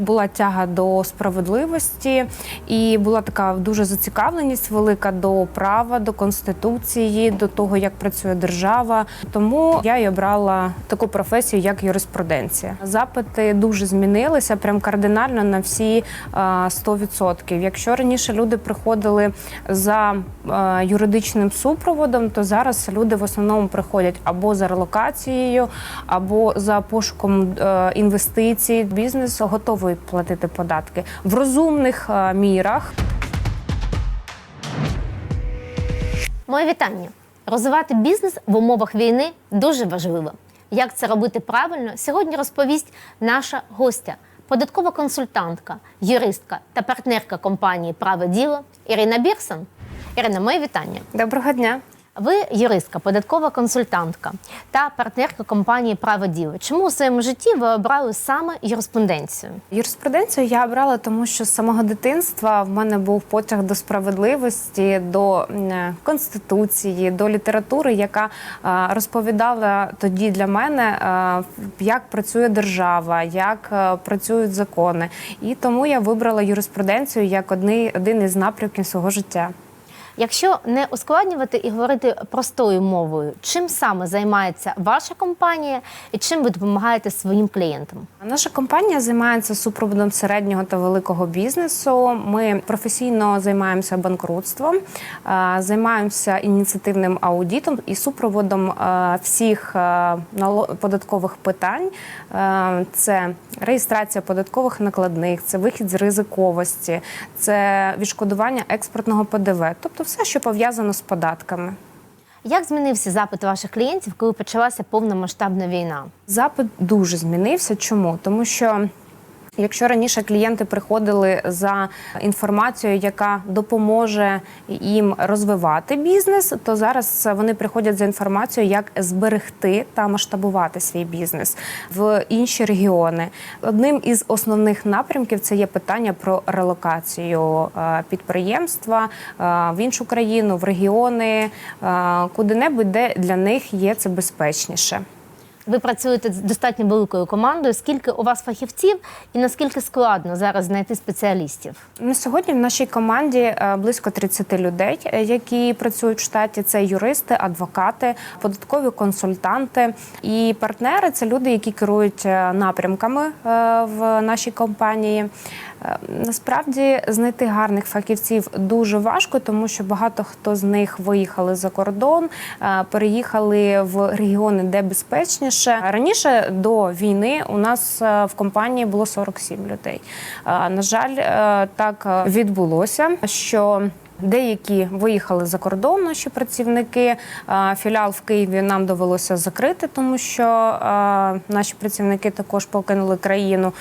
була тяга до справедливості, і була така дуже зацікавленість велика до права, до конституції, до того, як працює держава. Тому я й обрала таку професію, як юриспруденція. Запити дуже змінилися, прям кардинально на всі а, 100%. Якщо раніше люди приходили за е, юридичним супроводом, то зараз люди в основному приходять або за релокацією, або за пошуком е, інвестицій. Бізнес готовий платити податки в розумних е, мірах. Моє вітання. Розвивати бізнес в умовах війни дуже важливо. Як це робити правильно, сьогодні розповість наша гостя, податкова консультантка, юристка та партнерка компанії Праве діло Ірина Бірсон. Ірина, моє вітання. Доброго дня. Ви юристка, податкова консультантка та партнерка компанії Право діло. Чому у своєму житті ви обрали саме юриспруденцію? Юриспруденцію я обрала, тому що з самого дитинства в мене був потяг до справедливості, до конституції, до літератури, яка розповідала тоді для мене, як працює держава, як е, працюють закони. І тому я вибрала юриспруденцію як один із напрямків свого життя. Якщо не ускладнювати і говорити простою мовою, чим саме займається ваша компанія і чим ви допомагаєте своїм клієнтам? Наша компанія займається супроводом середнього та великого бізнесу. Ми професійно займаємося банкрутством, займаємося ініціативним аудитом і супроводом всіх податкових питань. Це реєстрація податкових накладних, це вихід з ризиковості, це відшкодування експортного ПДВ, тобто все, що пов'язано з податками. Як змінився запит ваших клієнтів, коли почалася повномасштабна війна? Запит дуже змінився. Чому? Тому що. Якщо раніше клієнти приходили за інформацією, яка допоможе їм розвивати бізнес, то зараз вони приходять за інформацією, як зберегти та масштабувати свій бізнес в інші регіони. Одним із основних напрямків це є питання про релокацію е, підприємства е, в іншу країну, в регіони, е, куди-небудь, де для них є це безпечніше. Ви працюєте з достатньо великою командою. Скільки у вас фахівців і наскільки складно зараз знайти спеціалістів? На сьогодні в нашій команді е, близько 30 людей, е, які працюють в штаті. Це юристи, адвокати, податкові консультанти і партнери. Це люди, які керують е, напрямками в нашій компанії. Е, Насправді знайти гарних фахівців дуже важко, тому що багато хто з них виїхали за кордон, е, переїхали в регіони, де безпечніше. Раніше до війни у нас е, в компанії було 47 людей. На жаль, так відбулося, що Деякі виїхали за кордон, наші працівники. Філіал в Києві нам довелося закрити, тому що наші працівники також покинули країну.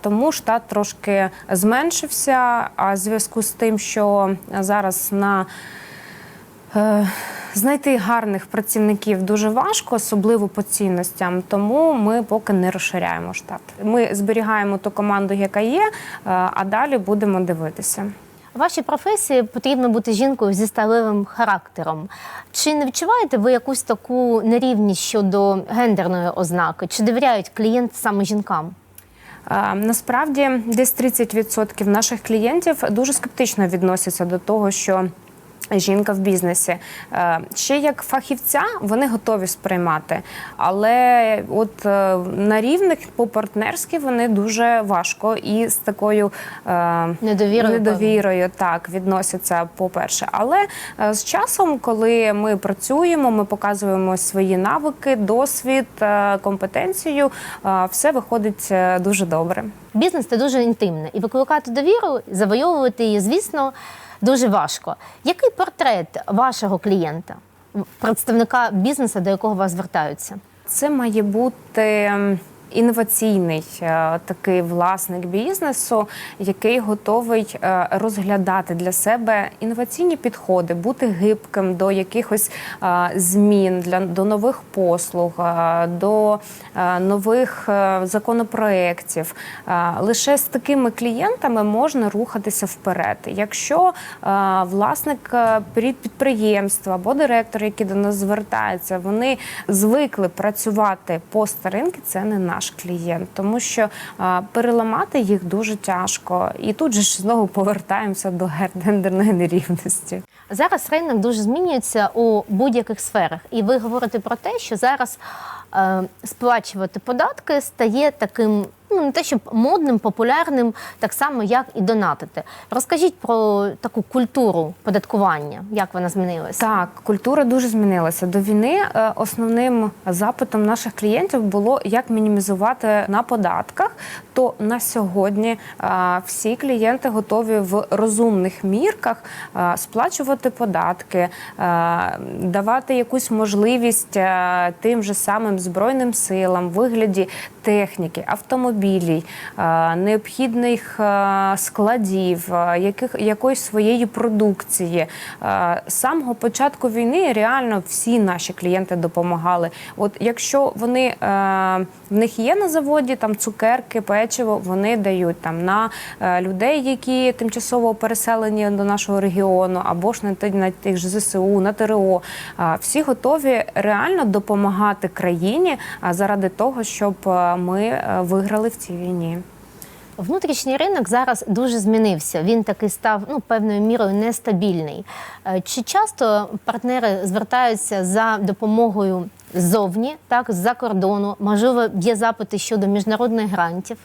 Тому штат трошки зменшився. А зв'язку з тим, що зараз на Е, Знайти гарних працівників дуже важко, особливо по цінностям. Тому ми поки не розширяємо штат. Ми зберігаємо ту команду, яка є, е, а далі будемо дивитися. У вашій професії потрібно бути жінкою зі сталевим характером. Чи не відчуваєте ви якусь таку нерівність щодо гендерної ознаки? Чи довіряють клієнт саме жінкам? Насправді, десь 30% наших клієнтів дуже скептично відносяться до того, що жінка в бізнесі. Е, Ще як фахівця вони готові сприймати, але от е, на рівних по-партнерськи вони дуже важко і з такою е, Недовірою, недовірою так відносяться, по-перше. Але е, з часом, коли ми працюємо, ми показуємо свої навики, досвід, компетенцію, все виходить дуже добре. Бізнес це дуже інтимне, і викликати довіру, завойовувати її, звісно, дуже важко. Який портрет вашого клієнта, представника бізнесу, до якого вас звертаються? Це має бути інноваційний е, такий власник бізнесу, який готовий е, розглядати для себе інноваційні підходи, бути гибким до якихось е, змін для до нових послуг, до нових законопроєктів. Лише з такими клієнтами можна рухатися вперед. Якщо власник під- підприємства або директор, які до нас звертаються, вони звикли працювати по старинки, це не наш наш клієнт, тому що переламати їх дуже тяжко. І тут же ж знову повертаємося до гендерної нерівності. Зараз ринок дуже змінюється у будь-яких сферах, і ви говорите про те, що зараз е, сплачувати податки стає таким. Ну, не те, щоб модним, популярним, так само, як і донатити. Розкажіть про таку культуру податкування, як вона змінилася? Так, культура дуже змінилася. До війни е, основним запитом наших клієнтів було як мінімізувати на податках. То на сьогодні е, всі клієнти готові в розумних мірках е, сплачувати податки, давати якусь можливість тим же самим збройним силам вигляді техніки, автомобілів, е, необхідних е, складів, е, яких якоїсь своєї продукції. З самого початку війни реально всі наші клієнти допомагали. От якщо вони в них є на заводі там цукерки, печиво, вони дають там на людей, які тимчасово переселені до нашого регіону, або ж на, на тих ж ЗСУ, на ТРО. Всі готові реально допомагати країні заради того, щоб ми е, виграли в цій війні. Внутрішній ринок зараз дуже змінився. Він таки став ну певною мірою нестабільний. Е, Чи часто партнери звертаються за допомогою ззовні, так з-за кордону? Можливо, є запити щодо міжнародних грантів.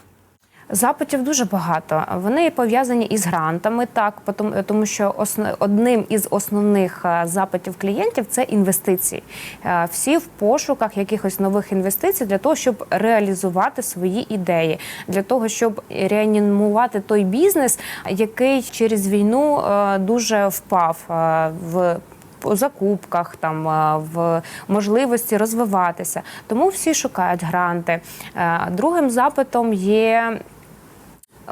Запитів дуже багато. Вони пов'язані із грантами, так потом- тому що одним із основних е, запитів клієнтів це інвестиції. Е, Всі в пошуках якихось нових інвестицій для того, щоб реалізувати свої ідеї, для того, щоб реанімувати той бізнес, який через війну е, дуже впав е, в по закупках, там е, в можливості розвиватися. Тому всі шукають гранти. Е, Другим запитом є.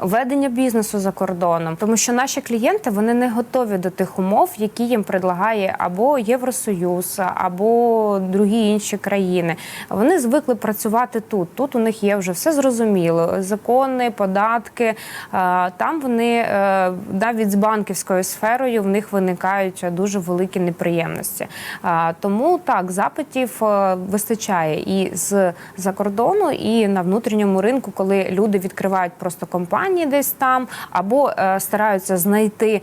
Ведення бізнесу за кордоном, тому що наші клієнти вони не готові до тих умов, які їм предлагає або Євросоюз, або другі інші країни. Вони звикли працювати тут. Тут у них є вже все зрозуміло: закони, податки. Е, Там вони е, навіть з банківською сферою в них виникають дуже великі неприємності. Е, Тому так запитів вистачає і з за кордону, і на внутрішньому ринку, коли люди відкривають просто компанії десь там, або е, стараються знайти е,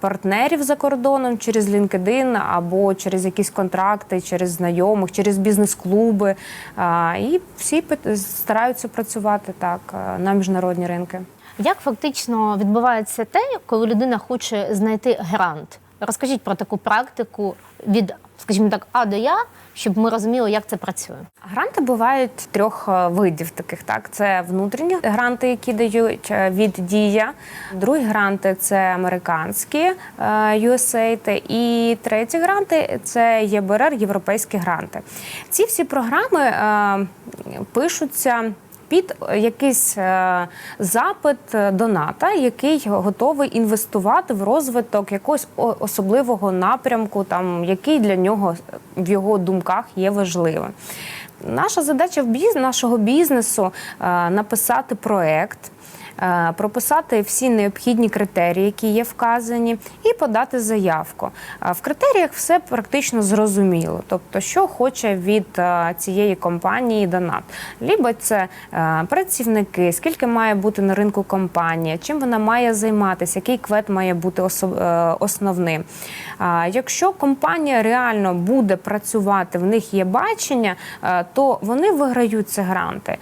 партнерів за кордоном через LinkedIn, або через якісь контракти, через знайомих, через бізнес-клуби. Е, І всі стараються працювати так на міжнародні ринки. Як фактично відбувається те, коли людина хоче знайти грант? Розкажіть про таку практику від, скажімо так, А до Я, щоб ми розуміли, як це працює. Гранти бувають трьох е, видів таких. Так, це внутрішні гранти, які дають е, від дія. Другі гранти це американські е, USAID. І треті гранти це ЄБРР, європейські гранти. Ці всі програми пишуться. Під якийсь е, запит доната, який готовий інвестувати в розвиток якогось особливого напрямку, там який для нього в його думках є важливим. Наша задача в біз... нашого бізнесу е, написати проект. Е, Прописати всі необхідні критерії, які є вказані, і подати заявку. В критеріях все практично зрозуміло. Тобто, що хоче від е, цієї компанії донат. Лібо це е, працівники, скільки має бути на ринку компанія, чим вона має займатися, який квет має бути основним. Якщо компанія реально буде працювати, в них є бачення, то вони виграють ці гранти.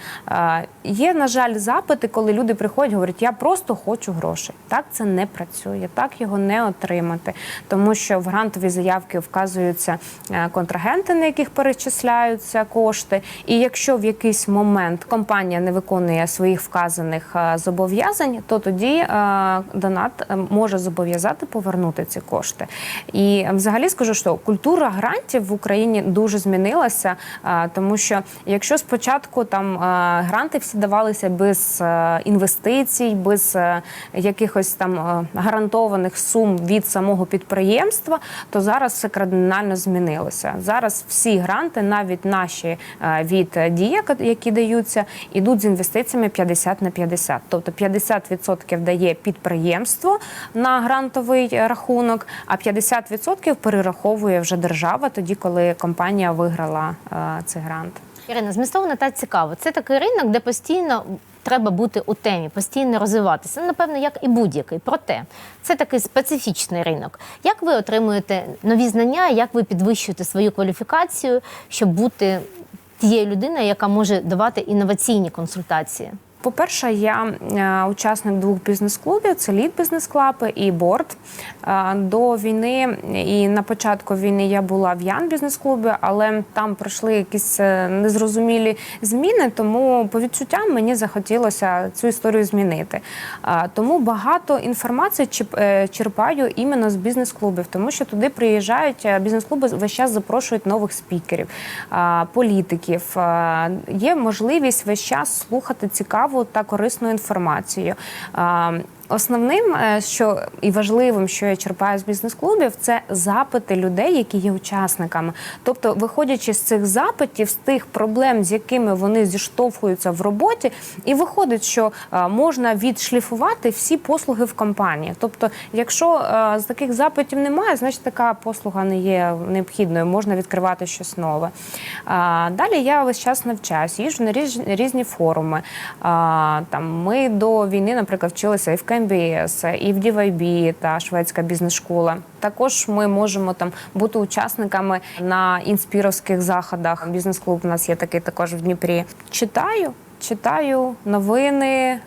Є, на жаль, запити, коли люди приходять, говорять, я просто хочу грошей. Так це не працює, так його не отримати, тому що в грантові заявки вказуються е, контрагенти, на яких перечисляються кошти. І якщо в якийсь момент компанія не виконує своїх вказаних е, зобов'язань, то тоді е, донат може зобов'язати повернути ці кошти. І взагалі скажу, що культура грантів в Україні дуже змінилася, тому що якщо спочатку там гранти всі давалися без е, інвестицій, без е, якихось там е, гарантованих сум від самого підприємства, то зараз все кардинально змінилося. Зараз всі гранти, навіть наші е, від дія, які даються, ідуть з інвестиціями 50 на 50. Тобто 50% дає підприємство на грантовий рахунок, а 50% перераховує вже держава тоді, коли компанія виграла цей грант. Ірина, змістовно та цікаво. Це такий ринок, де постійно треба бути у темі, постійно розвиватися. Ну, напевно, як і будь-який. Проте це такий специфічний ринок. Як ви отримуєте нові знання, як ви підвищуєте свою кваліфікацію, щоб бути тією людиною, яка може давати інноваційні консультації? По-перше, я е, учасник двох бізнес-клубів: це лід бізнес клаб і борд. Е, До війни і на початку війни я була в Ян бізнес-клубі, але там пройшли якісь е, незрозумілі зміни. Тому по відчуттям мені захотілося цю історію змінити. Тому багато інформації черпаю іменно з бізнес-клубів, тому що туди приїжджають бізнес-клуби весь час запрошують нових спікерів, політиків. Є можливість весь час слухати цікаву та корисну інформацію. Основним, е, що і важливим, що я черпаю з бізнес-клубів, це запити людей, які є учасниками. Тобто, виходячи з цих запитів, з тих проблем, з якими вони зіштовхуються в роботі, і виходить, що е, можна відшліфувати всі послуги в компанії. Тобто, якщо е, з таких запитів немає, значить така послуга не є необхідною, можна відкривати щось нове. Далі я весь час навчаюсь, їжджу на різні форуми. Там ми до війни, наприклад, вчилися і в КМБС, і в DYB та шведська бізнес-школа. Також ми можемо там бути учасниками на інспіровських заходах. Бізнес-клуб у нас є такий також в Дніпрі. Читаю. Читаю новини, е,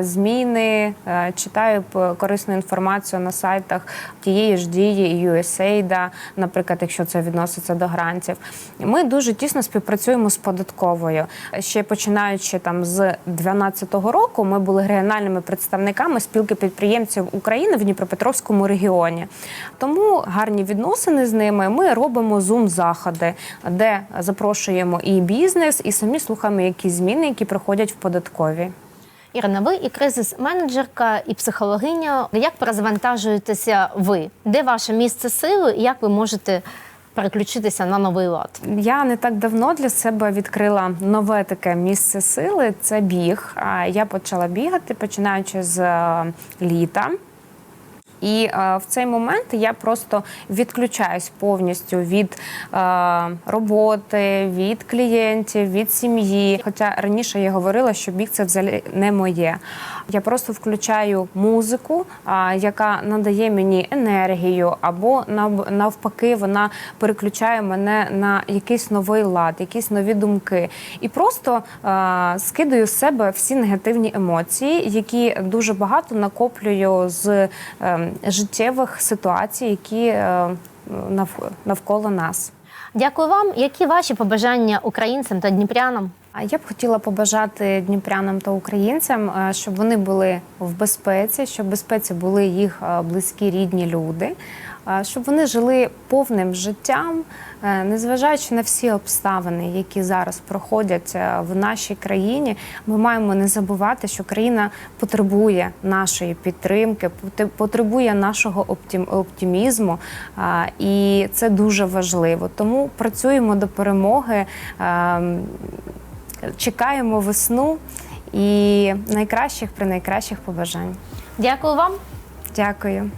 зміни, е, читаю корисну інформацію на сайтах тієї ж дії USAID, наприклад, якщо це відноситься до грантів. Ми дуже тісно співпрацюємо з податковою. Ще починаючи там з 2012 року, ми були регіональними представниками спілки підприємців України в Дніпропетровському регіоні. Тому гарні відносини з ними. Ми робимо зум-заходи, де запрошуємо і бізнес, і самі слухаємо якісь зміни, які проходять в податковій. Ірина, ви і кризис-менеджерка, і психологиня. Як перезавантажуєтеся ви? Де ваше місце сили? і Як ви можете переключитися на новий лад? Я не так давно для себе відкрила нове таке місце сили. Це біг. Я почала бігати, починаючи з е, літа. І е, в цей момент я просто відключаюсь повністю від е, роботи, від клієнтів, від сім'ї. Хоча раніше я говорила, що біг це взагалі не моє. Я просто включаю музику, яка надає мені енергію, або навпаки, вона переключає мене на якийсь новий лад, якісь нові думки. І просто скидаю з себе всі негативні емоції, які дуже багато накоплюю з е, життєвих ситуацій, які е, навколо нас. Дякую вам. Які ваші побажання українцям та дніпрянам? А я б хотіла побажати дніпрянам та українцям, е, щоб вони були в безпеці, щоб в безпеці були їх е, близькі рідні люди, е, щоб вони жили повним життям, незважаючи на всі обставини, які зараз проходять в нашій країні. Ми маємо не забувати, що країна потребує нашої підтримки, потребує нашого оптим- оптимізму, і це дуже важливо. Тому працюємо до перемоги. Чекаємо весну і найкращих при найкращих побажань. Дякую вам. Дякую.